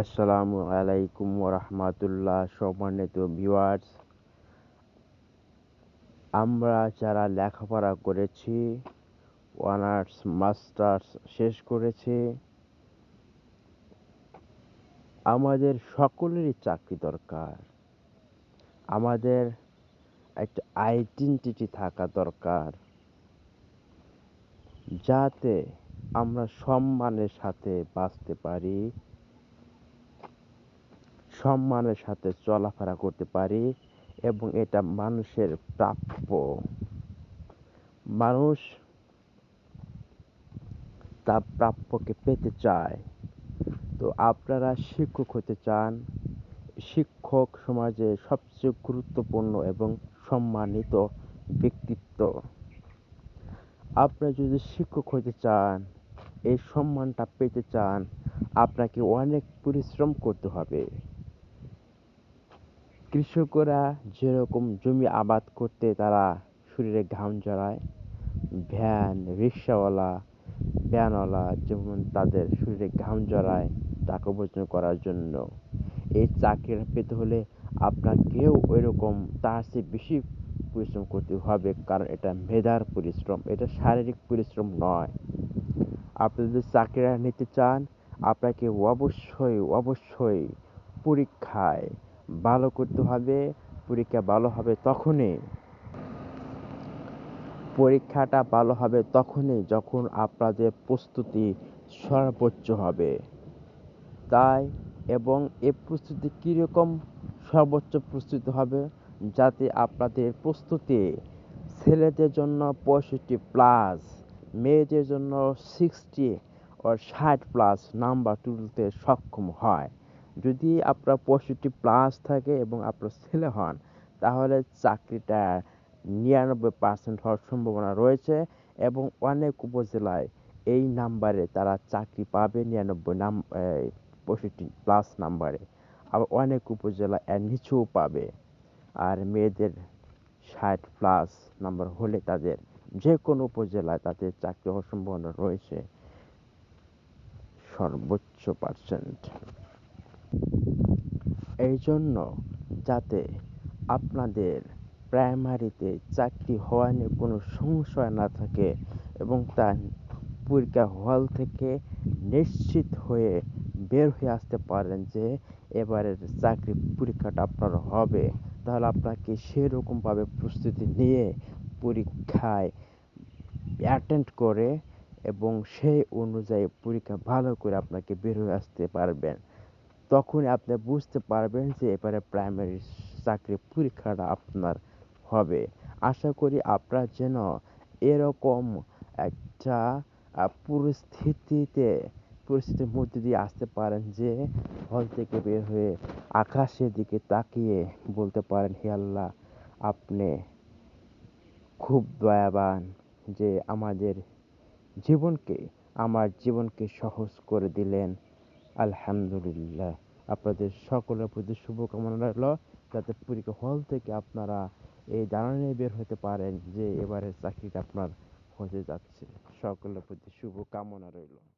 আসসালামু আলাইকুম ওরহমাতুল্লাহ সম্মানিত ভিউয়ার্স। আমরা যারা লেখাপড়া করেছি, অনার্স, মাস্টার্স শেষ করেছি, আমাদের সকলেরই চাকরি দরকার। আমাদের একটা আইডেন্টিটি থাকা দরকার। যাতে আমরা সম্মানের সাথে বাঁচতে পারি। সম্মানের সাথে চলাফেরা করতে পারি এবং এটা মানুষের প্রাপ্য। মানুষ তার প্রাপ্যকে পেতে চায়। তো আপনারা শিক্ষক হতে চান, শিক্ষক সমাজে সবচেয়ে গুরুত্বপূর্ণ এবং সম্মানিত ব্যক্তিত্ব। আপনারা যদি শিক্ষক হতে চান, এই সম্মানটা পেতে চান, আপনাকে অনেক পরিশ্রম করতে হবে। কৃষকরা যেরকম জমি আবাদ করতে তারা শরীরে ঘাম জড়ায়, ভ্যান, রিক্সাওয়ালা, ভ্যানওয়ালা যেমন তাদের শরীরে ঘাম জড়ায় টাকা উপার্জন করার জন্য। এই চাকরিটা পেতে হলে আপনাকেও ওই রকম তার চেয়ে বেশি পরিশ্রম করতে হবে, কারণ এটা মেধার পরিশ্রম, এটা শারীরিক পরিশ্রম নয়। আপনি যদি চাকরিটা নিতে চান, আপনাকে অবশ্যই অবশ্যই পরীক্ষায় ভালো করতে হবে, পরীক্ষা ভালো হবে তখনই। পরীক্ষাটা ভালো হবে তখনই যখন আপনাদের প্রস্তুতি সর্বোচ্চ হবে। তাই এবং এ প্রস্তুতি কীরকম সর্বোচ্চ প্রস্তুতি হবে যাতে আপনাদের প্রস্তুতি ছেলেদের জন্য পঁয়ষট্টি প্লাস মেয়েদের জন্য সিক্সটি ও ষাট প্লাস নাম্বার তুলতে সক্ষম হয়। যদি আপনার পঁয়ষট্টি প্লাস থাকে এবং আপনার ছেলে হন, তাহলে চাকরিটা নিরানব্বই পার্সেন্ট হওয়ার সম্ভাবনা রয়েছে এবং অনেক উপজেলায় এই নাম্বারে তারা চাকরি পাবে নিরানব্বই নাম পঁয়ষট্টি প্লাস নাম্বারে আবার অনেক উপজেলা এর নিচেও পাবে। আর মেয়েদের ষাট প্লাস নাম্বার হলে তাদের যে কোনো উপজেলায় তাদের চাকরি হওয়ার সম্ভাবনা রয়েছে। সর্বোচ্চ পার্সেন্ট এই জন্য যাতে আপনাদের প্রাইমারিতে চাকরি হওয়া নিয়ে কোনো সংশয় না থাকে এবং তা পরীক্ষা হল থেকে নিশ্চিত হয়ে বের হয়ে আসতে পারেন যে এবারের চাকরি পরীক্ষাটা আপনার হবে, তাহলে আপনাকে সেরকমভাবে প্রস্তুতি নিয়ে পরীক্ষায় অ্যাটেন্ড করে এবং সেই অনুযায়ী পরীক্ষা ভালো করে আপনাকে বের হয়ে আসতে পারবেন। তখনই আপনি বুঝতে পারবেন যে এবারে প্রাইমারি চাকরি পরীক্ষাটা আপনার হবে। আশা করি আপনারা যেন এরকম একটা পরিস্থিতিতে, পরিস্থিতির মধ্যে দিয়ে আসতে পারেন যে হল থেকে বের হয়ে আকাশের দিকে তাকিয়ে বলতে পারেন, হে আল্লাহ, আপনি খুব দয়াবান যে আমাদের জীবনকে, আমার জীবনকে সহজ করে দিলেন। আলহামদুলিল্লাহ। আপনাদের সকলের প্রতি শুভকামনা রইল, যাতে পরীক্ষা হল থেকে আপনারা এই জানানি বের হতে পারেন যে এবারের চাকরিটা আপনার হতে যাচ্ছে। সকলের প্রতি শুভকামনা রইল।